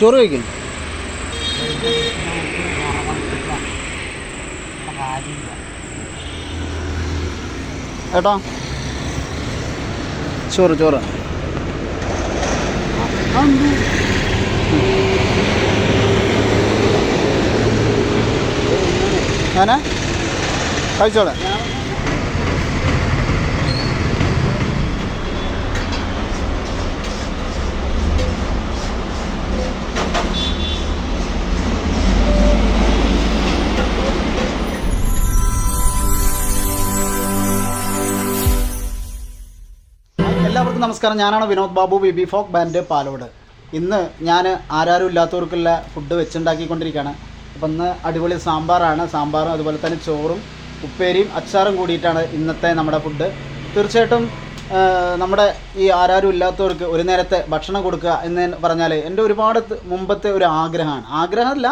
ചോറ് കഴിക്കും ഏട്ടാ. ചോറ് ചോറ്. അങ്ങനെ കഴിച്ചോളെ. എല്ലാവർക്കും നമസ്കാരം. ഞാനാണ് Vinod Babu B B folk band Palode. ഇന്ന് ഞാൻ ആരാരും ഇല്ലാത്തവർക്കുള്ള ഫുഡ് വെച്ചുണ്ടാക്കിക്കൊണ്ടിരിക്കുകയാണ്. അപ്പം ഇന്ന് അടിപൊളി സാമ്പാറാണ്. സാമ്പാറും അതുപോലെ തന്നെ ചോറും ഉപ്പേരിയും അച്ചാറും കൂടിയിട്ടാണ് ഇന്നത്തെ നമ്മുടെ ഫുഡ്. തീർച്ചയായിട്ടും നമ്മുടെ ഈ ആരാരും ഇല്ലാത്തവർക്ക് ഒരു നേരത്തെ ഭക്ഷണം കൊടുക്കുക എന്ന് പറഞ്ഞാൽ എന്റെ ഒരുപാട് മുമ്പത്തെ ഒരു ആഗ്രഹമാണ്. ആഗ്രഹമല്ല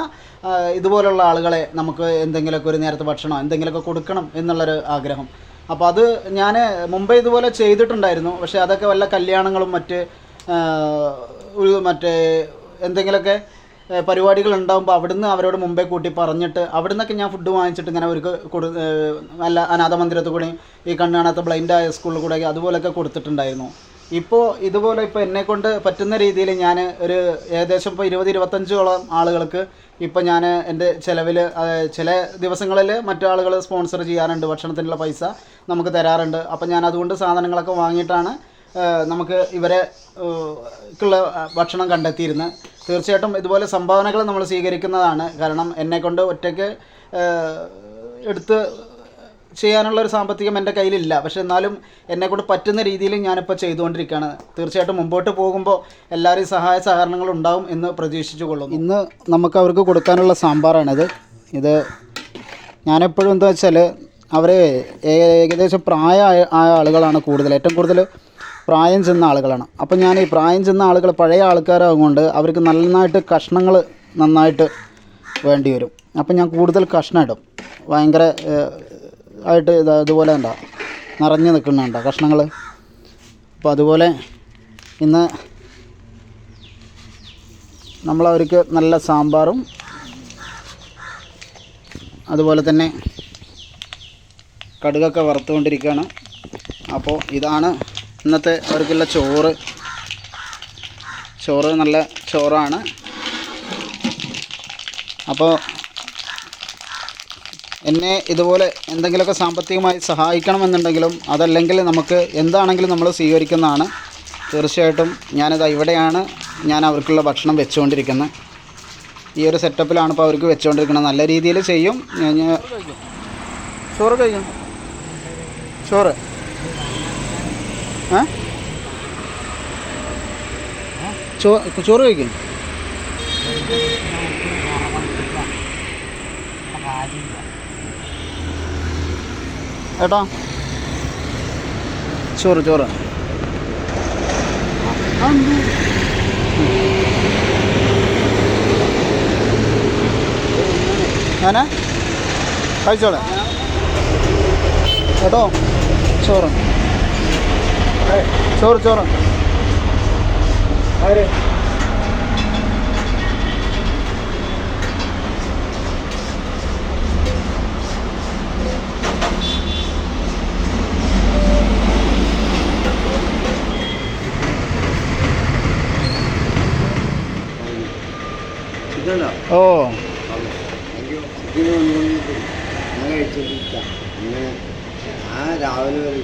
ഇതുപോലുള്ള ആളുകളെ നമുക്ക് എന്തെങ്കിലുമൊക്കെ ഒരു നേരത്തെ ഭക്ഷണം എന്തെങ്കിലുമൊക്കെ കൊടുക്കണം എന്നുള്ളൊരു ആഗ്രഹം. അപ്പോൾ അത് ഞാൻ മുമ്പേ ഇതുപോലെ ചെയ്തിട്ടുണ്ടായിരുന്നു. പക്ഷേ അതൊക്കെ വല്ല കല്യാണങ്ങളും മറ്റ് മറ്റേ എന്തെങ്കിലുമൊക്കെ പരിപാടികൾ ഉണ്ടാകുമ്പോൾ അവിടുന്ന് അവരോട് മുമ്പേ കൂട്ടി പറഞ്ഞിട്ട് അവിടുന്നൊക്കെ ഞാൻ ഫുഡ് വാങ്ങിച്ചിട്ട് ഇങ്ങനെ അവർക്ക് കൊടു നല്ല അനാഥ മന്ദിരത്തിൽ കൂടി ഈ കണ്ണ് കാണാത്ത ബ്ലൈൻഡായ സ്കൂളിൽ കൂടെ അതുപോലെയൊക്കെ കൊടുത്തിട്ടുണ്ടായിരുന്നു. ഇപ്പോൾ ഇതുപോലെ ഇപ്പോൾ എന്നെ കൊണ്ട് പറ്റുന്ന രീതിയിൽ ഞാൻ ഒരു ഏകദേശം ഇപ്പോൾ ഇരുപത് ഇരുപത്തഞ്ചോളം ആളുകൾക്ക് ഇപ്പോൾ ഞാൻ എന്റെ ചിലവിൽ ചില ദിവസങ്ങളിൽ മറ്റാളുകൾ സ്പോൺസർ ചെയ്യാറുണ്ട് ഭക്ഷണത്തിനുള്ള പൈസ നമുക്ക് തരാറുണ്ട്. അപ്പോൾ ഞാൻ അതുകൊണ്ട് സാധനങ്ങളൊക്കെ വാങ്ങിയിട്ടാണ് നമുക്ക് ഇവരെ ക്കുള്ള ഭക്ഷണം കണ്ടെത്തിയിരുന്നത് തീർച്ചയായിട്ടും ഇതുപോലെ സംഭാവനകൾ നമ്മൾ സ്വീകരിക്കുന്നതാണ്. കാരണം എന്നെക്കൊണ്ട് ഒറ്റയ്ക്ക് എടുത്ത് ചെയ്യാനുള്ള ഒരു സാമ്പത്തികം എന്റെ കയ്യിലില്ല. പക്ഷെ എന്നാലും എന്നെക്കൊണ്ട് പറ്റുന്ന രീതിയിൽ ഞാനിപ്പോൾ ചെയ്തുകൊണ്ടിരിക്കുകയാണ്. തീർച്ചയായിട്ടും മുമ്പോട്ട് പോകുമ്പോൾ എല്ലാവരെയും സഹായ സഹകരണങ്ങൾ ഉണ്ടാവും എന്ന് പ്രതീക്ഷിച്ചു കൊള്ളുന്നു ഇന്ന് നമുക്ക് അവർക്ക് കൊടുക്കാനുള്ള സാമ്പാറാണിത്. ഇത് ഞാനെപ്പോഴും എന്താ വെച്ചാൽ അവരെ ഏകദേശം പ്രായ ആയ ആളുകളാണ് കൂടുതൽ. ഏറ്റവും കൂടുതൽ പ്രായം ചെന്ന ആളുകളാണ്. അപ്പോൾ ഞാൻ ഈ പ്രായം ചെന്ന ആളുകൾ പഴയ ആൾക്കാരാകൊണ്ട് അവർക്ക് നന്നായിട്ട് കഷ്ണങ്ങൾ നന്നായിട്ട് വേണ്ടി വരും. അപ്പം ഞാൻ കൂടുതൽ കഷ്ണം ഇടും. ഭയങ്കര ആയിട്ട് ഇതാ ഇതുപോലെ ഉണ്ടോ നിറഞ്ഞു നിൽക്കുന്നുണ്ട് കഷ്ണങ്ങൾ അപ്പോൾ അതുപോലെ ഇന്ന് നമ്മൾ അവർക്ക് നല്ല സാമ്പാറും അതുപോലെ തന്നെ കടുകൊക്കെ വറുത്തുകൊണ്ടിരിക്കുകയാണ്. അപ്പോൾ ഇതാണ് ഇന്നത്തെ അവർക്കുള്ള ചോറ്. ചോറ് നല്ല ചോറാണ്. അപ്പോൾ എന്നെ ഇതുപോലെ എന്തെങ്കിലുമൊക്കെ സാമ്പത്തികമായി സഹായിക്കണമെന്നുണ്ടെങ്കിലും അതല്ലെങ്കിൽ നമുക്ക് എന്താണെങ്കിലും നമ്മൾ സ്വീകരിക്കുന്നതാണ് തീർച്ചയായിട്ടും ഞാനിത് ഇവിടെയാണ് ഞാൻ അവർക്കുള്ള ഭക്ഷണം വെച്ചുകൊണ്ടിരിക്കുന്നത് ഈ ഒരു സെറ്റപ്പിലാണ് ഇപ്പോൾ അവർക്ക് വെച്ചുകൊണ്ടിരിക്കുന്നത് നല്ല രീതിയിൽ ചെയ്യും ചോറ് കഴിക്കും ചോറ് ഏ ചോറ് കഴിക്കും ഏട്ടാ? ചോറ് ചോറ്. അങ്ങനെ കഴിച്ചോളെ. കേട്ടോ ചോറ്. ചോറ് ചോറ്. ഇതുണ്ടോ ഓ. അങ്ങനെ ആ രാവിലെ വരെ